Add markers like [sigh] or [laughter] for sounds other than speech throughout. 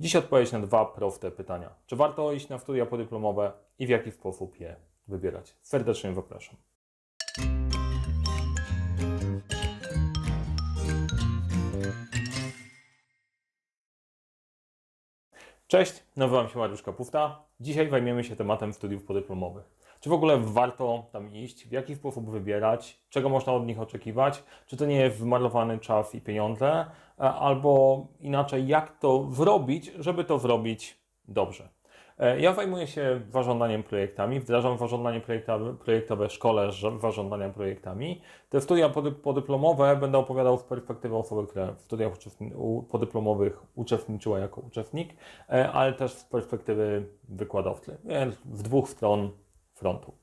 Dziś odpowiedź na dwa proste pytania. Czy warto iść na studia podyplomowe i w jaki sposób je wybierać? Serdecznie zapraszam. Cześć, nazywam się Mariusz Kapufta. Dzisiaj zajmiemy się tematem studiów podyplomowych. Czy w ogóle warto tam iść? W jaki sposób wybierać? Czego można od nich oczekiwać? Czy to nie jest zmarnowany czas i pieniądze? E, Albo inaczej, jak to zrobić, żeby to zrobić dobrze? E, Ja zajmuję się zarządzaniem projektami, wdrażam zarządzanie projektowe, projektowe w szkole z zarządzania projektami. Te studia pody- podyplomowe będę opowiadał z perspektywy osoby, która w studiach podyplomowych uczestniczyła jako uczestnik, e, ale też z perspektywy wykładowcy, więc w dwóch stron frontu.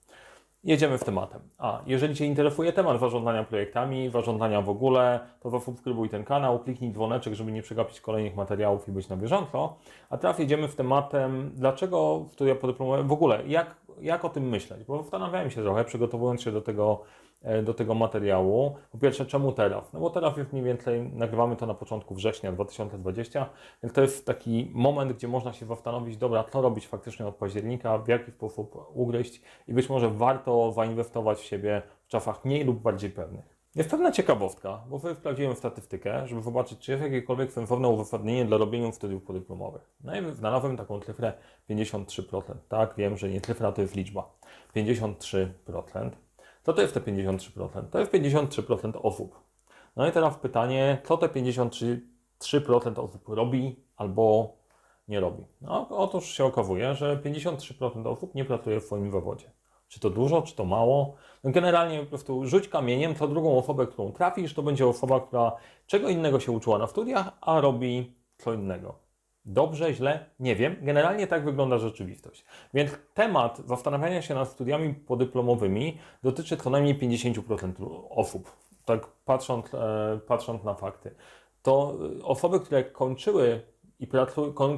Jedziemy w tematem. A, jeżeli Cię interesuje temat zarządzania projektami, zarządzania w ogóle, to zasubskrybuj ten kanał, kliknij dzwoneczek, żeby nie przegapić kolejnych materiałów i być na bieżąco. A teraz jedziemy w tematem, dlaczego studia podyplomowe w ogóle, jak, jak o tym myśleć? Bo zastanawiałem się trochę, przygotowując się do tego, e, do tego materiału. Po pierwsze, czemu teraz? No bo teraz jest mniej więcej, nagrywamy to na początku września 2020, więc to jest taki moment, gdzie można się zastanowić, dobra, co robić faktycznie od października, w jaki sposób ugryźć i być może warto zainwestować w siebie w czasach mniej lub bardziej pewnych. Jest pewna ciekawostka, bo sobie sprawdziłem statystykę, żeby zobaczyć, czy jest jakiekolwiek sensowne uzasadnienie dla robienia studiów podyplomowych. No i znalazłem taką cyfrę 53%. Tak, wiem, że nie cyfra to jest liczba. 53%. Co to jest te 53%? To jest 53% osób. No i teraz pytanie, co te 53% osób robi albo nie robi? No, otóż się okazuje, że 53% osób nie pracuje w swoim zawodzie. Czy to dużo, czy to mało? No generalnie po prostu rzuć kamieniem, to drugą osobę, którą trafisz, to będzie osoba, która czego innego się uczyła na studiach, a robi co innego. Dobrze, źle? Nie wiem. Generalnie tak wygląda rzeczywistość. Więc temat zastanawiania się nad studiami podyplomowymi dotyczy co najmniej 50% osób. Tak patrząc, e, patrząc na fakty. To e, osoby, które kończyły i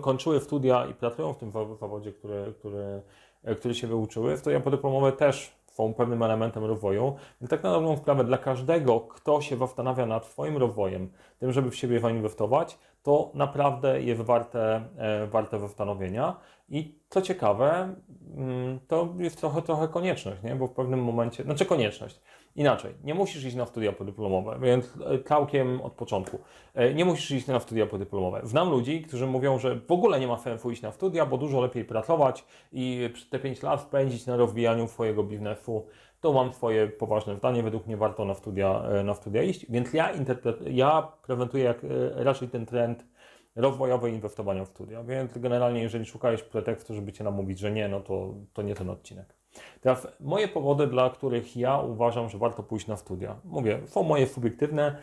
kończyły studia i pracują w tym zawo- zawodzie, który, który, e, który się wyuczyły, studia podyplomowe też są pewnym elementem rozwoju. Tak na dobrą sprawę dla każdego, kto się zastanawia nad swoim rozwojem, tym, żeby w siebie zainwestować, to naprawdę jest warte, e, warte zastanowienia. I co ciekawe, mm, to jest trochę, trochę konieczność, nie? bo w pewnym momencie, znaczy konieczność, inaczej, nie musisz iść na studia podyplomowe, więc e, całkiem od początku. E, Nie musisz iść na studia podyplomowe. Znam ludzi, którzy mówią, że w ogóle nie ma sensu iść na studia, bo dużo lepiej pracować i te 5 lat spędzić na rozwijaniu swojego biznesu. To mam swoje poważne zdanie, według mnie warto na studia, e, na studia iść, więc ja, ja prezentuję jak, raczej ten trend rozwojowy inwestowania w studia, więc generalnie jeżeli szukałeś pretekstu, żeby Cię namówić, że nie, no to, to nie ten odcinek. Teraz moje powody, dla których ja uważam, że warto pójść na studia. Mówię, są moje subiektywne,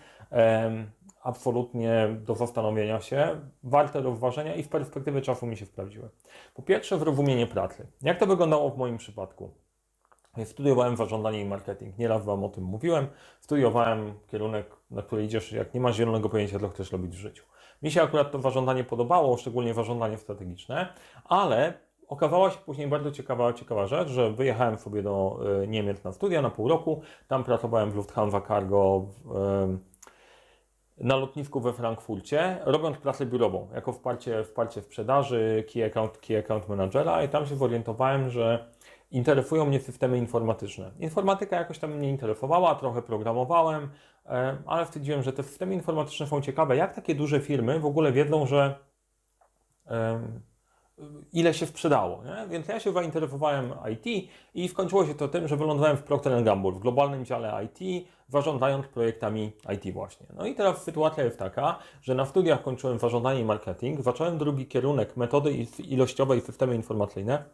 absolutnie do zastanowienia się, warte rozważenia i w perspektywie czasu mi się sprawdziły. Po pierwsze, zrozumienie pracy. Jak to wyglądało w moim przypadku? Studiowałem zarządzanie i marketing. Nieraz Wam o tym mówiłem. Studiowałem kierunek, na który idziesz, jak nie masz zielonego pojęcia, co chcesz robić w życiu. Mi się akurat to zarządzanie podobało, szczególnie zarządzanie strategiczne, ale okazała się później bardzo ciekawa, ciekawa rzecz, że wyjechałem sobie do e, Niemiec na studia na pół roku. Tam pracowałem w Lufthansa Cargo w, em, na lotnisku we Frankfurcie, robiąc pracę biurową, jako wsparcie, wsparcie sprzedaży, key account, key account managera i tam się zorientowałem, że interesują mnie systemy informatyczne. Informatyka jakoś tam mnie interesowała, trochę programowałem, e, ale stwierdziłem, że te systemy informatyczne są ciekawe. Jak takie duże firmy w ogóle wiedzą, że ile się sprzedało. Nie? Więc ja się zainteresowałem IT i skończyło się to tym, że wylądowałem w Procter Gamble, w globalnym dziale IT, zarządzając projektami IT właśnie. No i teraz sytuacja jest taka, że na studiach kończyłem zarządzanie i marketing, zacząłem drugi kierunek metody ilościowe i systemy informacyjne,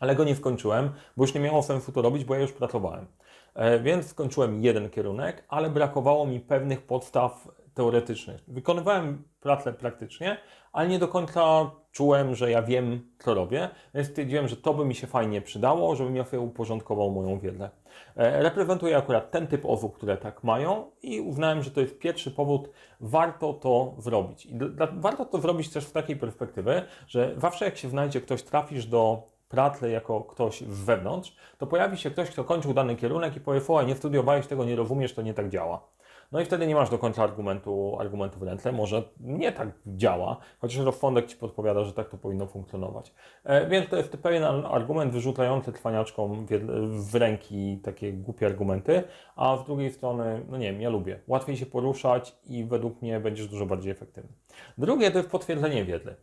ale go nie skończyłem, bo już nie miało sensu to robić, bo ja już pracowałem. E, Więc skończyłem jeden kierunek, ale brakowało mi pewnych podstaw teoretycznych. Wykonywałem pracę praktycznie, ale nie do końca czułem, że ja wiem, co robię, więc stwierdziłem, że to by mi się fajnie przydało, żebym ja sobie uporządkował moją wiedzę. E, Reprezentuję akurat ten typ osób, które tak mają i uznałem, że to jest pierwszy powód, warto to zrobić. I warto to zrobić też w takiej perspektywy, że zawsze jak się znajdzie ktoś, trafisz do pracy jako ktoś z wewnątrz, to pojawi się ktoś, kto kończył dany kierunek i powie, o, nie studiowałeś tego, nie rozumiesz, to nie tak działa. No i wtedy nie masz do końca argumentu, argumentu w ręce, może nie tak działa, chociaż rozsądek Ci podpowiada, że tak to powinno funkcjonować. E, więc to jest pewien argument wyrzucający trwaniaczkom w, ręki takie głupie argumenty, a z drugiej strony, no nie wiem, ja lubię. Łatwiej się poruszać i według mnie będziesz dużo bardziej efektywny. Drugie to jest potwierdzenie wiedzy.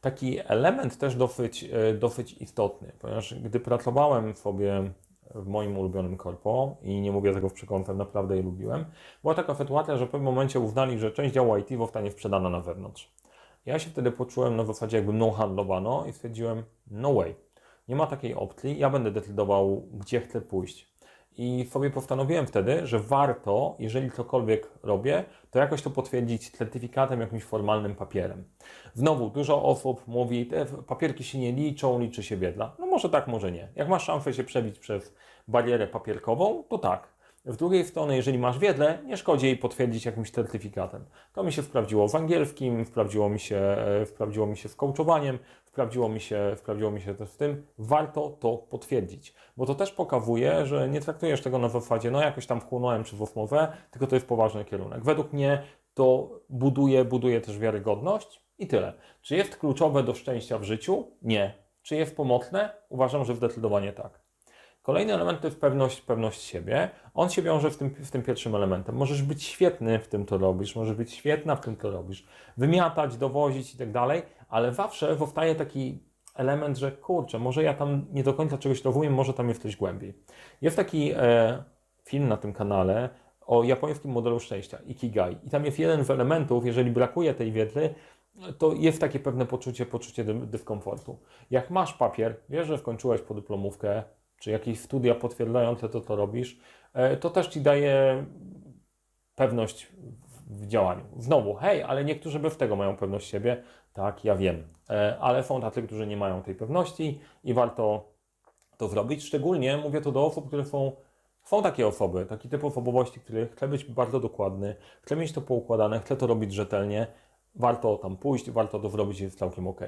Taki element też dosyć, e, dosyć istotny, ponieważ gdy pracowałem sobie w moim ulubionym korpo i nie mówię tego w przekątem, naprawdę je lubiłem, była taka sytuacja, że w pewnym momencie uznali, że część działu IT zostanie sprzedana na wewnątrz. Ja się wtedy poczułem na zasadzie jakby mną handlowano i stwierdziłem, no way, nie ma takiej opcji, ja będę decydował, gdzie chcę pójść. I sobie postanowiłem wtedy, że warto, jeżeli cokolwiek robię, to jakoś to potwierdzić certyfikatem, jakimś formalnym papierem. Znowu, dużo osób mówi, te papierki się nie liczą, liczy się wiedla. No może tak, może nie. Jak masz szansę się przebić przez barierę papierkową, to tak. Z drugiej strony, jeżeli masz wiedzę, nie szkodzi jej potwierdzić jakimś certyfikatem. To mi się sprawdziło w angielskim, sprawdziło mi się, e, sprawdziło mi się z coachowaniem, sprawdziło mi, się, sprawdziło mi się też w tym. Warto to potwierdzić, bo to też pokazuje, że nie traktujesz tego na zasadzie, no jakoś tam wchłonąłem czy w rozmowę, tylko to jest poważny kierunek. Według mnie to buduje, buduje też wiarygodność i tyle. Czy jest kluczowe do szczęścia w życiu? Nie. Czy jest pomocne? Uważam, że zdecydowanie tak. Kolejny element to jest pewność, pewność siebie. On się wiąże w tym, w tym pierwszym elementem. Możesz być świetny w tym, co robisz, możesz być świetna w tym, co robisz, wymiatać, dowozić i tak dalej, ale zawsze powstaje taki element, że kurczę, może ja tam nie do końca czegoś rozumiem, może tam jest coś głębiej. Jest taki e, film na tym kanale o japońskim modelu szczęścia, Ikigai. I tam jest jeden z elementów, jeżeli brakuje tej wiedzy, to jest takie pewne poczucie, poczucie dy- dyskomfortu. Jak masz papier, wiesz, że skończyłeś podyplomówkę, czy jakieś studia potwierdzające to, co robisz, e, to też Ci daje pewność w- działaniu. Znowu, hej, ale niektórzy bez tego mają pewność siebie. Tak, ja wiem, E, ale są tacy, którzy nie mają tej pewności i warto to zrobić. Szczególnie mówię to do osób, które są są takie osoby, taki typ osobowości, który chce być bardzo dokładny, chce mieć to poukładane, chce to robić rzetelnie, warto tam pójść, warto to zrobić, jest całkiem ok.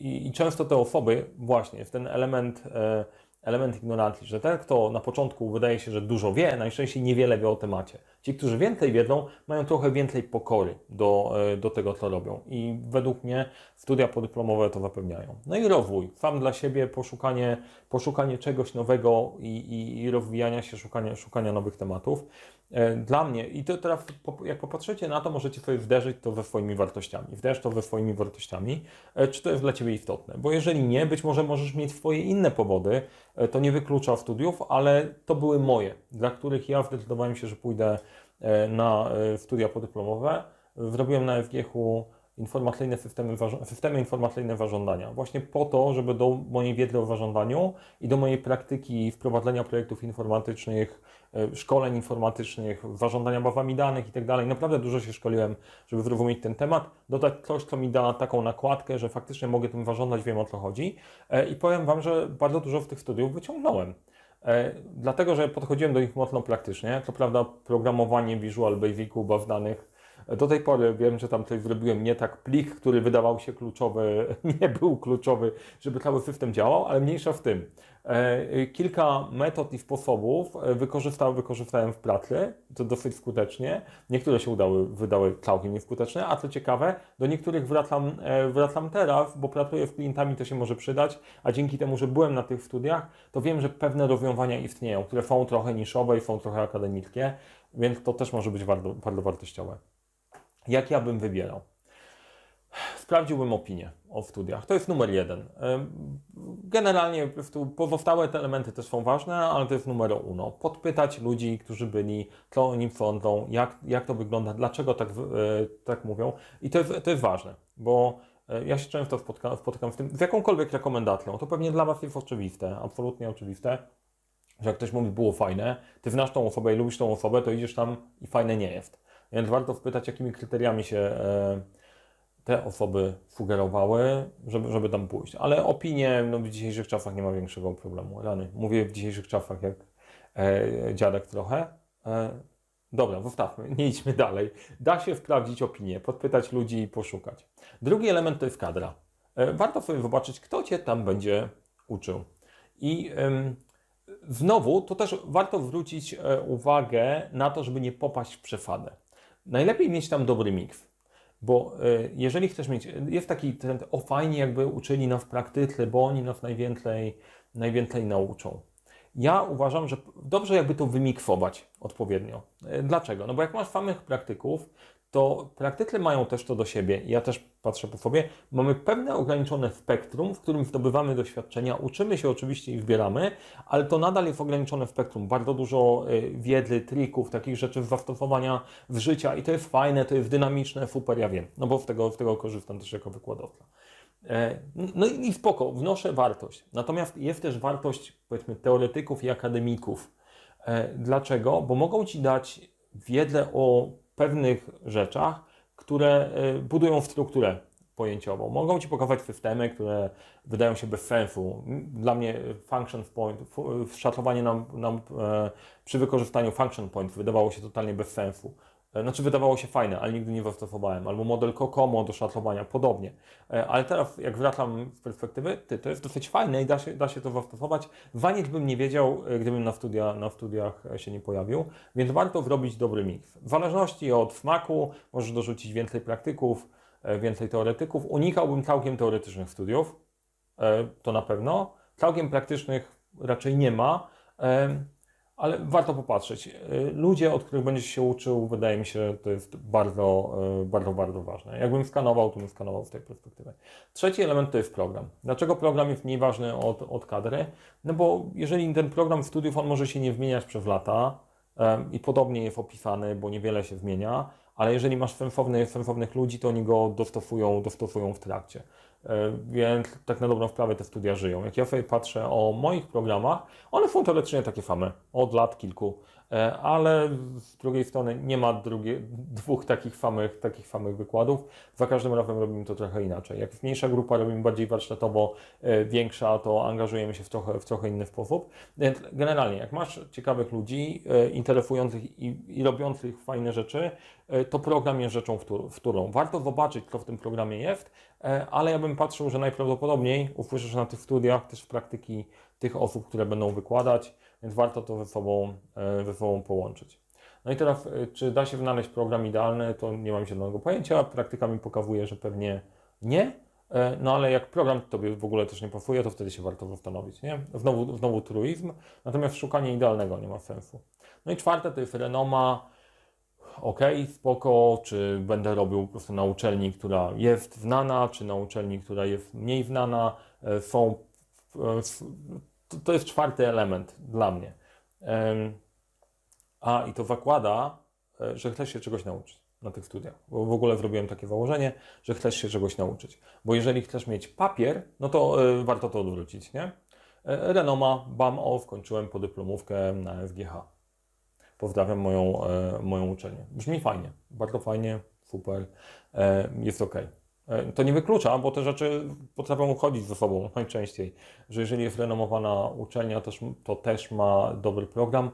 I, I często te osoby, właśnie, jest ten element, e, element ignorancji, że ten, kto na początku wydaje się, że dużo wie, najczęściej niewiele wie o temacie. Ci, którzy więcej wiedzą, mają trochę więcej pokory do, e, do tego, co robią. I według mnie studia podyplomowe to zapewniają. No i rozwój, sam dla siebie, poszukanie, poszukanie czegoś nowego i, i, i rozwijania się, szukania, szukania nowych tematów. E, Dla mnie, i to teraz jak popatrzycie na to, możecie sobie wderzyć to we swoimi wartościami. Wderz to we swoimi wartościami, e, czy to jest dla Ciebie istotne. Bo jeżeli nie, być może możesz mieć swoje inne powody, e, to nie wyklucza studiów, ale to były moje, dla których ja zdecydowałem się, że pójdę na studia podyplomowe. Zrobiłem na FGH-u informacyjne systemy, systemy informacyjne warządania. Właśnie po to, żeby do mojej wiedzy o warządaniu i do mojej praktyki wprowadzenia projektów informatycznych, e, szkoleń informatycznych, warządania bawami danych i tak dalej. Naprawdę dużo się szkoliłem, żeby zrozumieć ten temat, dodać coś, co mi da taką nakładkę, że faktycznie mogę tym warządzać, wiem o co chodzi. E, I powiem Wam, że bardzo dużo z tych studiów wyciągnąłem. E, Dlatego, że podchodziłem do nich mocno praktycznie. Co prawda, programowanie Visual Basicu, baw danych. Do tej pory wiem, że tam coś zrobiłem nie tak. Plik, który wydawał się kluczowy, [laughs] nie był kluczowy, żeby cały system działał, ale mniejsza w tym. E, Kilka metod i sposobów e, wykorzystałem, wykorzystałem w pracy, to dosyć skutecznie. Niektóre się udały, wydały całkiem nieskuteczne, a co ciekawe, do niektórych wracam, e, wracam teraz, bo pracuję z klientami, to się może przydać, a dzięki temu, że byłem na tych studiach, to wiem, że pewne rozwiązania istnieją, które są trochę niszowe i są trochę akademickie, więc to też może być bardzo, bardzo wartościowe. Jak ja bym wybierał? Sprawdziłbym opinię o studiach. To jest numer jeden. Generalnie pozostałe te elementy też są ważne, ale to jest numer uno. Podpytać ludzi, którzy byli, co o nim sądzą, jak, jak to wygląda, dlaczego tak, e, tak mówią. I to jest, to jest ważne, bo e, ja się często spotka, spotykam z tym, z jakąkolwiek rekomendacją. To pewnie dla Was jest oczywiste, absolutnie oczywiste, że jak ktoś mówi, było fajne, Ty znasz tą osobę i lubisz tą osobę, to idziesz tam i fajne nie jest. Więc warto spytać, jakimi kryteriami się e, te osoby sugerowały, żeby, żeby tam pójść. Ale opinie no, w dzisiejszych czasach nie ma większego problemu. Rany. Mówię w dzisiejszych czasach jak e, dziadek trochę. E, dobra, zostawmy, [laughs] nie idźmy dalej. Da się sprawdzić opinię, podpytać ludzi i poszukać. Drugi element to jest kadra. E, warto sobie zobaczyć, kto Cię tam będzie uczył. I em, Znowu, to też warto zwrócić e, uwagę na to, żeby nie popaść w przesadę. Najlepiej mieć tam dobry miks. Bo e, jeżeli chcesz mieć, jest taki trend, o fajnie jakby uczyli nas w praktyce, bo oni nas najwięcej, najwięcej nauczą. Ja uważam, że dobrze jakby to wymiksować odpowiednio. E, Dlaczego? No bo jak masz samych praktyków, to praktycy mają też to do siebie. Ja też patrzę po sobie. Mamy pewne ograniczone spektrum, w którym zdobywamy doświadczenia, uczymy się oczywiście i wybieramy, ale to nadal jest ograniczone spektrum. Bardzo dużo y, wiedzy, trików, takich rzeczy zastosowania w życia i to jest fajne, to jest dynamiczne, super, ja wiem, no bo z tego, z tego korzystam też jako wykładowca. E, No i spoko, wnoszę wartość. Natomiast jest też wartość, powiedzmy, teoretyków i akademików. E, Dlaczego? Bo mogą Ci dać wiedzę o pewnych rzeczach, które e, budują strukturę pojęciową. Mogą Ci pokazać systemy, które wydają się bez sensu. Dla mnie function point, fu- szacowanie nam, nam e, przy wykorzystaniu function point wydawało się totalnie bez sensu. E, Znaczy wydawało się fajne, ale nigdy nie zastosowałem. Albo model Kokomo do szacowania, podobnie. E, Ale teraz jak wracam z perspektywy, ty, to jest dosyć fajne i da się, da się to. Za nic bym nie wiedział, e, gdybym na, studia, na studiach się nie pojawił, więc warto zrobić dobry miks. W zależności od smaku możesz dorzucić więcej praktyków, więcej teoretyków. Unikałbym całkiem teoretycznych studiów, to na pewno. Całkiem praktycznych raczej nie ma. Ale warto popatrzeć. Y, Ludzie, od których będziesz się uczył, wydaje mi się, to jest bardzo, y, bardzo, bardzo ważne. Jakbym skanował, to bym skanował z tej perspektywy. Trzeci element to jest program. Dlaczego program jest mniej ważny od, od kadry? No bo jeżeli ten program studiów, on może się nie zmieniać przez lata em, i podobnie jest opisany, bo niewiele się zmienia, ale jeżeli masz sensownych, sensownych ludzi, to oni go dostosują, dostosują w trakcie. E, Więc tak na dobrą sprawę te studia żyją. Jak ja sobie patrzę o moich programach, one są teoretycznie takie same od lat kilku, ale z drugiej strony nie ma drugie, dwóch takich samych, takich samych wykładów. Za każdym razem robimy to trochę inaczej. Jak mniejsza grupa robimy bardziej warsztatowo, e, większa, to angażujemy się w trochę, w trochę inny sposób. Więc generalnie, jak masz ciekawych ludzi, e, interesujących i, i robiących fajne rzeczy, e, to program jest rzeczą, w którą- w którą warto zobaczyć, co w tym programie jest, e, ale ja bym patrzył, że najprawdopodobniej usłyszysz na tych studiach też praktyki tych osób, które będą wykładać, więc warto to ze sobą, e, ze sobą połączyć. No i teraz, e, czy da się znaleźć program idealny, to nie mam zielonego pojęcia. Praktyka mi pokazuje, że pewnie nie. E, No ale jak program tobie w ogóle też nie pasuje, to wtedy się warto zastanowić, nie? Znowu, znowu truizm, natomiast szukanie idealnego nie ma sensu. No i czwarte to jest renoma. Ok, spoko, czy będę robił po prostu na uczelni, która jest znana, czy na uczelni, która jest mniej znana. Są, to, to jest czwarty element dla mnie. A i to zakłada, e, że chcesz się czegoś nauczyć na tych studiach. Bo w ogóle zrobiłem takie założenie, że chcesz się czegoś nauczyć. Bo jeżeli chcesz mieć papier, no to e, warto to odwrócić, nie? E, Renoma, bam, o, skończyłem podyplomówkę na FGH. Pozdrawiam moją, moją uczelnię. Brzmi fajnie, bardzo fajnie, super, jest ok. E, To nie wyklucza, bo te rzeczy potrafią chodzić ze sobą najczęściej, że jeżeli jest renomowana uczelnia, to, też ma dobry program,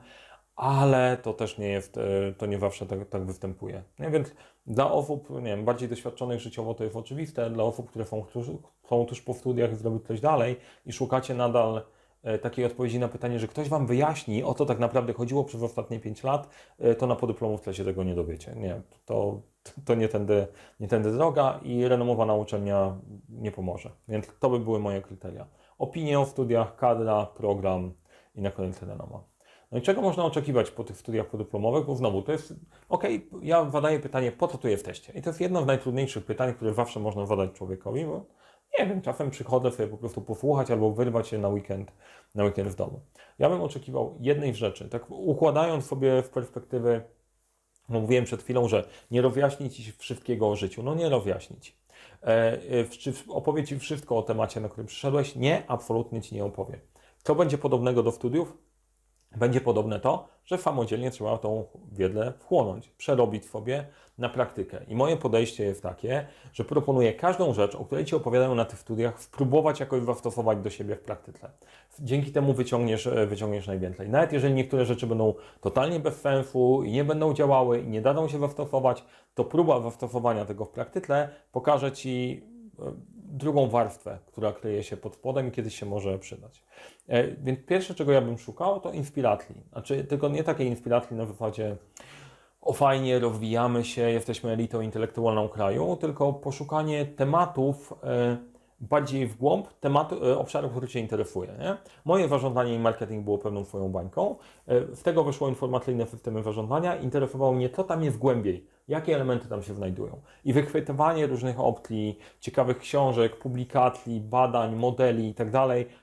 ale to też nie jest, e, to nie zawsze tak, tak występuje. Nie? Więc dla osób, nie wiem, bardziej doświadczonych życiowo to jest oczywiste, dla osób, które są, są tuż po studiach zrobić coś dalej i szukacie nadal takiej odpowiedzi na pytanie, że ktoś Wam wyjaśni, o co tak naprawdę chodziło przez ostatnie 5 lat, e, to na podyplomówce się tego nie dowiecie. Nie, to, to nie, tędy, nie tędy droga i renomowana uczelnia nie pomoże. Więc to by były moje kryteria. Opinie o studiach, kadra, program i na koniec renoma. No i czego można oczekiwać po tych studiach podyplomowych? Bo znowu, to jest, okej, ja zadaję pytanie, po co tu jesteście? I to jest jedno z najtrudniejszych pytań, które zawsze można zadać człowiekowi, bo nie wiem, czasem przychodzę sobie po prostu posłuchać albo wyrwać się na weekend, na weekend w domu. Ja bym oczekiwał jednej rzeczy, tak układając sobie w perspektywy, no mówiłem przed chwilą, że nie rozjaśni Ci wszystkiego o życiu. No nie rozjaśni Ci. E, e, czy opowie Ci wszystko o temacie, na którym przyszedłeś? Nie, absolutnie Ci nie opowie. Co będzie podobnego do studiów? Będzie podobne to, że samodzielnie trzeba tą wiedzę wchłonąć, przerobić sobie na praktykę. I moje podejście jest takie, że proponuję każdą rzecz, o której Ci opowiadają na tych studiach, spróbować jakoś zastosować do siebie w praktyce. Dzięki temu wyciągniesz, e, wyciągniesz najwięcej. Nawet jeżeli niektóre rzeczy będą totalnie bez sensu i nie będą działały i nie dadzą się zastosować, to próba zastosowania tego w praktyce pokaże Ci e, drugą warstwę, która kryje się pod spodem i kiedyś się może przydać. E, Więc pierwsze, czego ja bym szukał, to inspiratli. Znaczy, tylko nie takiej inspiratli na wypadzie o fajnie, rozwijamy się, jesteśmy elitą intelektualną kraju, tylko poszukanie tematów e, bardziej w głąb, tematu, e, obszarów, który Cię interesuje. Nie? Moje zarządzanie i marketing było pewną Twoją bańką. E, z tego wyszło informacyjne systemy zarządzania. Interesowało mnie, co tam jest głębiej, jakie elementy tam się znajdują. I wychwytywanie różnych opcji, ciekawych książek, publikacji, badań, modeli i tak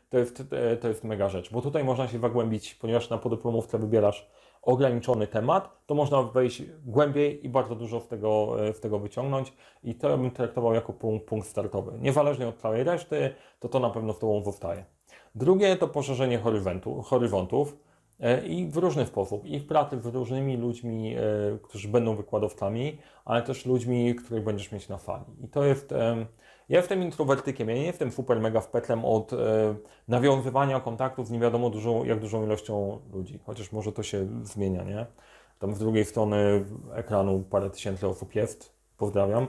to jest, e, to jest mega rzecz, bo tutaj można się zagłębić, ponieważ na podyplomówce wybierasz ograniczony temat, to można wejść głębiej i bardzo dużo z tego, e, z tego wyciągnąć i to bym traktował jako punkt, punkt startowy. Niezależnie od całej reszty, to to na pewno z Tobą zostaje. Drugie to poszerzenie horyzontu, horyzontów e, i w różny sposób. I w pracy z różnymi ludźmi, e, którzy będą wykładowcami, ale też ludźmi, których będziesz mieć na fali. I to jest... Ja jestem introwertykiem, ja nie jestem super mega wpetlem od e, nawiązywania kontaktów z nie wiadomo dużą, jak dużą ilością ludzi, chociaż może to się zmienia, nie? Tam z drugiej strony ekranu parę tysięcy osób jest, pozdrawiam.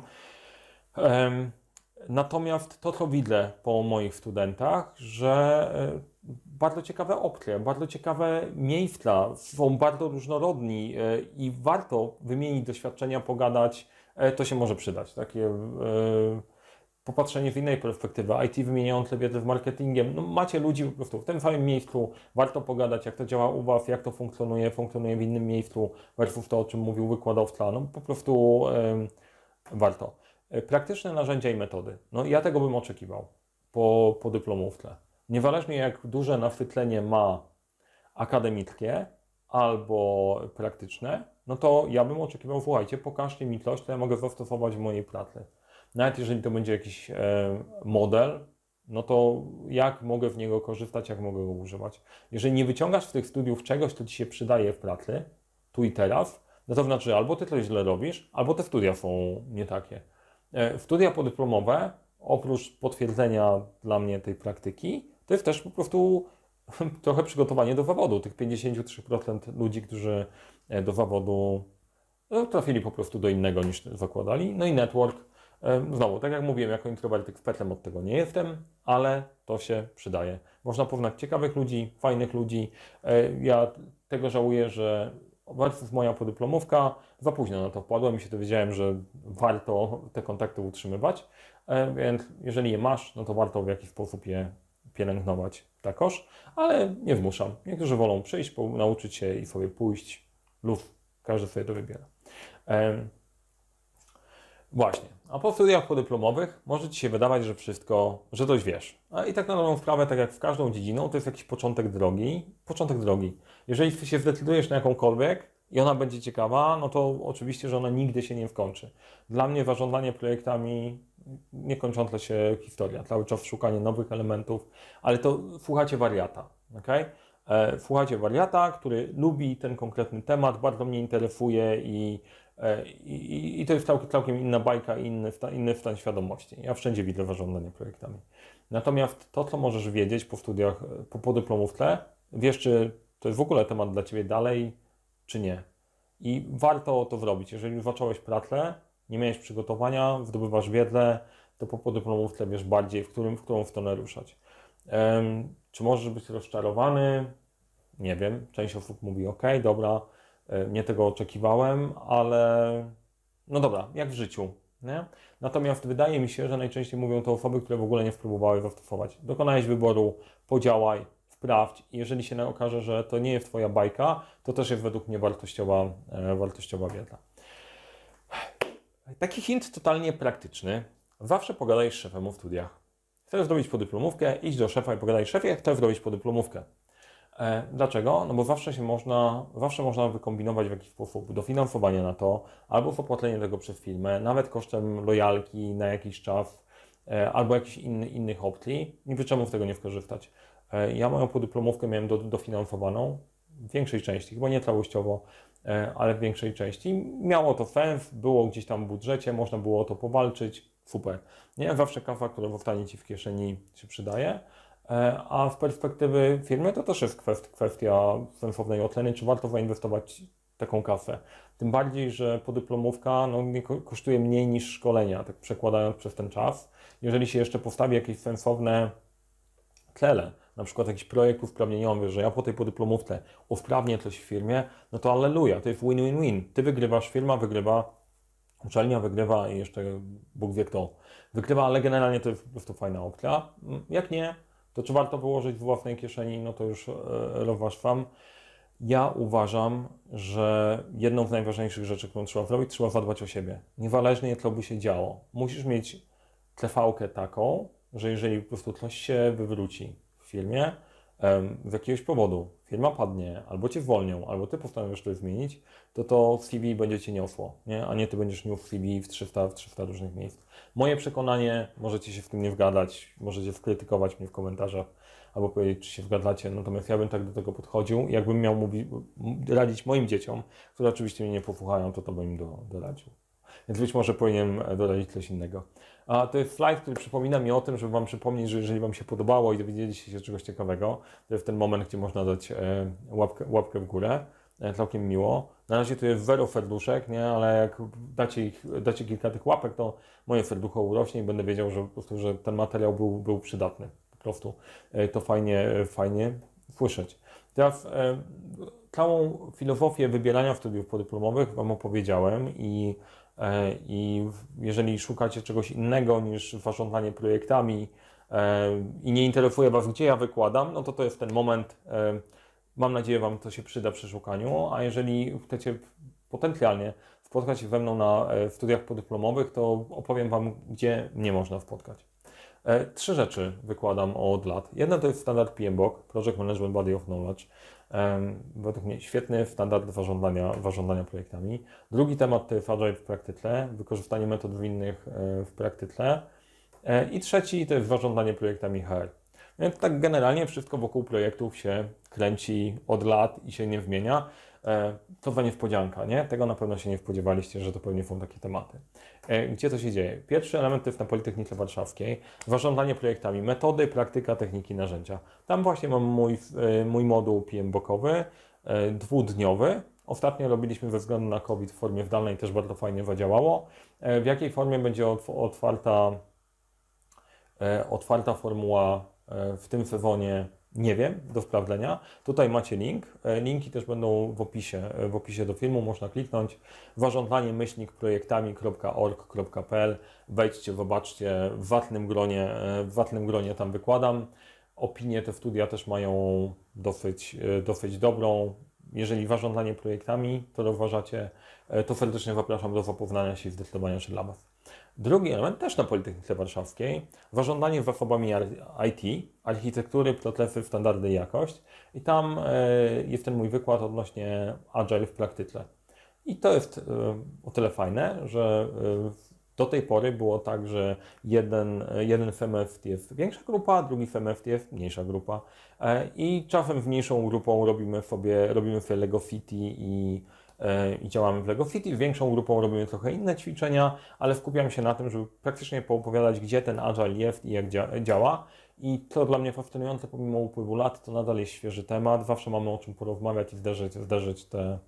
Natomiast to, co widzę po moich studentach, że e, bardzo ciekawe opcje, bardzo ciekawe miejsca, są bardzo różnorodni e, i warto wymienić doświadczenia, pogadać, to się może przydać. Takie popatrzenie z innej perspektywy, IT wymieniające wiedzę w marketingiem, no macie ludzi po prostu w tym samym miejscu, warto pogadać, jak to działa u Was, jak to funkcjonuje, funkcjonuje w innym miejscu, versus to, o czym mówił wykładowca, no po prostu em, warto. E, Praktyczne narzędzia i metody. No ja tego bym oczekiwał po, po dyplomówce. Niezależnie jak duże nasycenie ma akademickie albo praktyczne, no to ja bym oczekiwał, słuchajcie, pokażcie mi coś, co ja mogę zastosować w mojej pracy. Nawet jeżeli to będzie jakiś e, model, no to jak mogę w niego korzystać, jak mogę go używać. Jeżeli nie wyciągasz z tych studiów czegoś, co Ci się przydaje w pracy, tu i teraz, no to znaczy albo Ty coś źle robisz, albo te studia są nie takie. E, Studia podyplomowe, oprócz potwierdzenia dla mnie tej praktyki, to jest też po prostu [laughs] trochę przygotowanie do zawodu. Tych 53% ludzi, którzy e, do zawodu no, trafili po prostu do innego niż zakładali. No i network. E, Znowu, tak jak mówiłem, jako introwertyk petlem od tego nie jestem, ale to się przydaje. Można poznać ciekawych ludzi, fajnych ludzi. E, Ja tego żałuję, że versus moja podyplomówka, za późno na to wpadłem i się dowiedziałem, że warto te kontakty utrzymywać, E, więc jeżeli je masz, no to warto w jakiś sposób je pielęgnować takoż, ale nie zmuszam. Niektórzy wolą przyjść, nauczyć się i sobie pójść lub każdy sobie to wybiera. Właśnie. A po studiach podyplomowych może Ci się wydawać, że wszystko, że coś wiesz. A i tak na dobrą sprawę, tak jak w każdą dziedziną, to jest jakiś początek drogi. Początek drogi. Jeżeli Ty się zdecydujesz na jakąkolwiek i ona będzie ciekawa, no to oczywiście, że ona nigdy się nie skończy. Dla mnie zarządzanie projektami niekończąca się historia. Cały czas szukanie nowych elementów, ale to słuchacie wariata, ok? E, Słuchacie wariata, który lubi ten konkretny temat, bardzo mnie interesuje i, i, i to jest całkiem, całkiem inna bajka, inny, inny stan świadomości. Ja wszędzie widzę zarządzanie projektami. Natomiast to, co możesz wiedzieć po studiach, e, po podyplomówce, wiesz, czy to jest w ogóle temat dla Ciebie dalej, czy nie. I warto to zrobić. Jeżeli już zacząłeś pracę, nie miałeś przygotowania, zdobywasz wiedzę, to po podyplomówce wiesz bardziej, w, którym, w którą stronę ruszać. Em, czy możesz być rozczarowany? Nie wiem. Część osób mówi, ok, dobra, e, nie tego oczekiwałem, ale no dobra, jak w życiu. Nie? Natomiast wydaje mi się, że najczęściej mówią to osoby, które w ogóle nie spróbowały zastosować. Dokonałeś wyboru, podziałaj, sprawdź. I jeżeli się okaże, że to nie jest Twoja bajka, to też jest według mnie wartościowa, e, wartościowa wiedza. Taki hint totalnie praktyczny. Zawsze pogadaj z szefem w studiach. Chcesz zrobić podyplomówkę, idź do szefa i pogadaj szefie, chcę zrobić podyplomówkę. E, dlaczego? No bo zawsze się można, zawsze można wykombinować w jakiś sposób dofinansowanie na to, albo zapłacenie tego przez firmę, nawet kosztem lojalki na jakiś czas, e, albo jakichś inny, innych opcji. Niby czemu z tego nie skorzystać? E, ja moją podyplomówkę miałem do, dofinansowaną w większej części, chyba nie całościowo, ale w większej części. Miało to sens, było gdzieś tam w budżecie, można było o to powalczyć, super. Nie zawsze kawa, która zostanie Ci w kieszeni się przydaje, a z perspektywy firmy to też jest kwest- kwestia sensownej oceny, czy warto zainwestować taką kasę. Tym bardziej, że podyplomówka no, nie ko- kosztuje mniej niż szkolenia, tak przekładając przez ten czas. Jeżeli się jeszcze postawi jakieś sensowne cele, na przykład jakiś projekt usprawnieniowy, że ja po tej podyplomówce usprawnię coś w firmie, no to alleluja, to jest win-win-win. Ty wygrywasz, firma wygrywa, uczelnia wygrywa i jeszcze Bóg wie kto wygrywa, ale generalnie to jest po prostu fajna opcja. Jak nie, to czy warto wyłożyć w własnej kieszeni, no to już e, rozważam. Ja uważam, że jedną z najważniejszych rzeczy, którą trzeba zrobić, trzeba zadbać o siebie. Niezależnie co by się działo. Musisz mieć trefałkę taką, że jeżeli po prostu coś się wywróci w firmie, z jakiegoś powodu, firma padnie, albo cię zwolnią, albo ty postanowisz to zmienić, to to CV będzie cię niosło, nie? a nie ty będziesz niósł CV w 300, w 300 różnych miejsc. Moje przekonanie, możecie się w tym nie wgadać, możecie skrytykować mnie w komentarzach, albo powiedzieć, czy się zgadzacie, natomiast ja bym tak do tego podchodził. Jakbym miał mówi, radzić moim dzieciom, które oczywiście mnie nie posłuchają, to to bym im do, doradził. Więc być może powinienem doradzić coś innego. A to jest slajd, który przypomina mi o tym, żeby Wam przypomnieć, że jeżeli Wam się podobało i dowiedzieliście się czegoś ciekawego, to jest ten moment, gdzie można dać e, łapkę, łapkę w górę. E, całkiem miło. Na razie tu jest zero serduszek, nie? ale jak dacie, ich, dacie kilka tych łapek, to moje serducho urośnie i będę wiedział, że po prostu, że ten materiał był, był przydatny. Po prostu e, to fajnie, fajnie słyszeć. Teraz całą filozofię wybierania studiów podyplomowych Wam opowiedziałem i, i jeżeli szukacie czegoś innego niż zarządzanie projektami e, i nie interesuje Was, gdzie ja wykładam, no to to jest ten moment. E, mam nadzieję, Wam to się przyda przy szukaniu, a jeżeli chcecie potencjalnie spotkać się ze mną na e, studiach podyplomowych, to opowiem Wam, gdzie nie można spotkać. E, Trzy rzeczy wykładam od lat. Jedna to jest standard PMBOK, Project Management Body of Knowledge. Według mnie świetny standard zarządzania, zarządzania projektami. Drugi temat to jest Agile w praktyce, wykorzystanie metod zwinnych e, w praktyce. E, I trzeci to jest zarządzanie projektami HR. Więc tak generalnie wszystko wokół projektów się kręci od lat i się nie zmienia. E, To za niespodzianka, nie? Tego na pewno się nie spodziewaliście, że to pewnie są takie tematy. E, Gdzie to się dzieje? Pierwszy element to jest na Politechnice Warszawskiej. Zarządzanie projektami, metody, praktyka, techniki, narzędzia. Tam właśnie mam mój, e, mój moduł PM-bokowy, e, dwudniowy. Ostatnio robiliśmy ze względu na COVID w formie zdalnej, też bardzo fajnie zadziałało. W jakiej formie będzie otw- otwarta, otwarta formuła w tym sezonie? Nie wiem, do sprawdzenia. Tutaj macie link. E, Linki też będą w opisie, e, w opisie do filmu, można kliknąć. Zarządzanie myślnik projektami.org.pl. Wejdźcie, zobaczcie, w zacnym gronie, e, w zacnym gronie tam wykładam. Opinie te studia też mają dosyć, dosyć dobrą. Jeżeli zarządzanie projektami to rozważacie, to serdecznie zapraszam do zapoznania się i zdecydowania się dla Was. Drugi element też na Politechnice Warszawskiej, zarządzanie zasobami IT, architektury, procesy, standardy i jakość. I tam e, jest ten mój wykład odnośnie Agile w praktyce. I to jest e, o tyle fajne, że e, do tej pory było tak, że jeden, jeden FMF jest większa grupa, drugi FMF jest mniejsza grupa. I czasem z mniejszą grupą robimy sobie, robimy sobie Lego City i, i działamy w Lego City. Większą grupą robimy trochę inne ćwiczenia, ale skupiam się na tym, żeby praktycznie poopowiadać, gdzie ten Agile jest i jak dzia- działa. I to dla mnie fascynujące, pomimo upływu lat, to nadal jest świeży temat. Zawsze mamy o czym porozmawiać i zderzyć, zderzyć, te,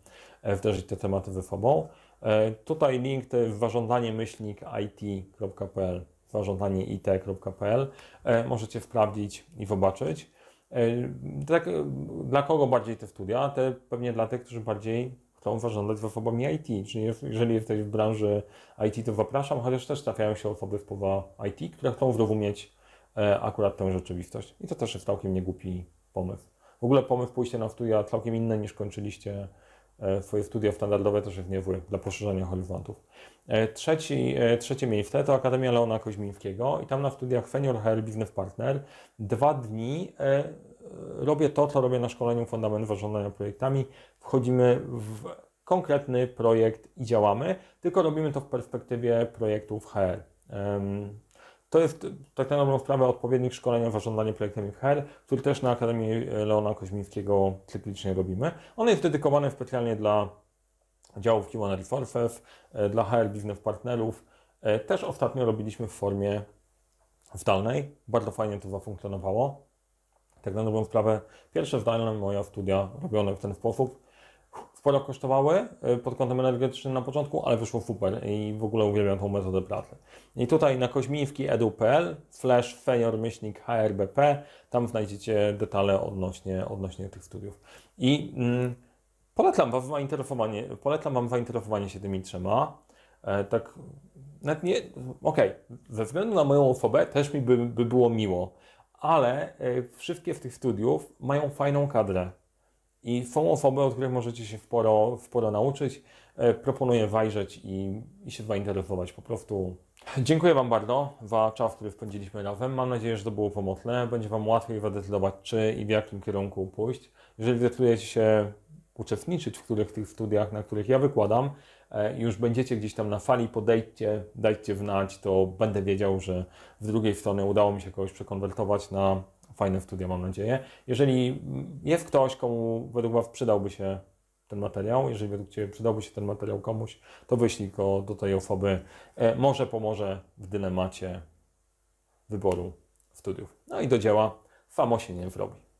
zderzyć te tematy ze sobą. E, Tutaj link to jest zarządzanie myślnik it.pl, zarządzanie it.pl. E, Możecie sprawdzić i zobaczyć. E, Tak, dla kogo bardziej te studia? Te pewnie dla tych, którzy bardziej chcą zarządzać zasobami IT. Czyli jeżeli jesteś w branży IT, to zapraszam, chociaż też trafiają się osoby spoza IT, które chcą zrozumieć e, akurat tę rzeczywistość. I to też jest całkiem niegłupi pomysł. W ogóle pomysł pójście na studia całkiem inne niż kończyliście e, swoje studia standardowe też jest niezły dla poszerzania horyzontów. E, Trzeci, trzecie miejsce to Akademia Leona Koźmińskiego i tam na studiach Senior HR Business Partner dwa dni robię to, co robię na szkoleniu Fundament Zarządzania Projektami. Wchodzimy w konkretny projekt i działamy, tylko robimy to w perspektywie projektów HR. To jest tak na dobrą sprawę odpowiednik szkolenia zarządzania projektami HR, który też na Akademii Leona Koźmińskiego cyklicznie robimy. On jest dedykowany specjalnie dla działów Human Resources, e, dla HR Business Partnerów. E, Też ostatnio robiliśmy w formie zdalnej. Bardzo fajnie to zafunkcjonowało. Tak na dobrą sprawę, pierwsze zdalne moje studia robione w ten sposób sporo kosztowały y, pod kątem energetycznym na początku, ale wyszło super i w ogóle uwielbiam tą metodę pracy. I tutaj na koźmiwki edu.pl slash myślnik HRBP, tam znajdziecie detale odnośnie, odnośnie tych studiów. I mm, polecam Wam zainteresowanie, polecam Wam zainteresowanie się tymi trzema. E, tak, nawet nie, okej, ze względu na moją osobę też mi by, by było miło, ale e, wszystkie z tych studiów mają fajną kadrę. I są osoby, od których możecie się sporo, sporo nauczyć. E, Proponuję wajrzeć i, i się zainteresować po prostu. Dziękuję Wam bardzo za czas, który spędziliśmy razem. Mam nadzieję, że to było pomocne. Będzie Wam łatwiej zadecydować, czy i w jakim kierunku pójść. Jeżeli zdecydujecie się uczestniczyć w których tych studiach, na których ja wykładam, już będziecie gdzieś tam na fali, podejdźcie, dajcie znać, to będę wiedział, że z drugiej strony udało mi się kogoś przekonwertować na fajne studia, mam nadzieję. Jeżeli jest ktoś, komu według Was przydałby się ten materiał, jeżeli według Ciebie przydałby się ten materiał komuś, to wyślij go do tej osoby. E, Może pomoże w dylemacie wyboru studiów. No i do dzieła. Samo się nie zrobi.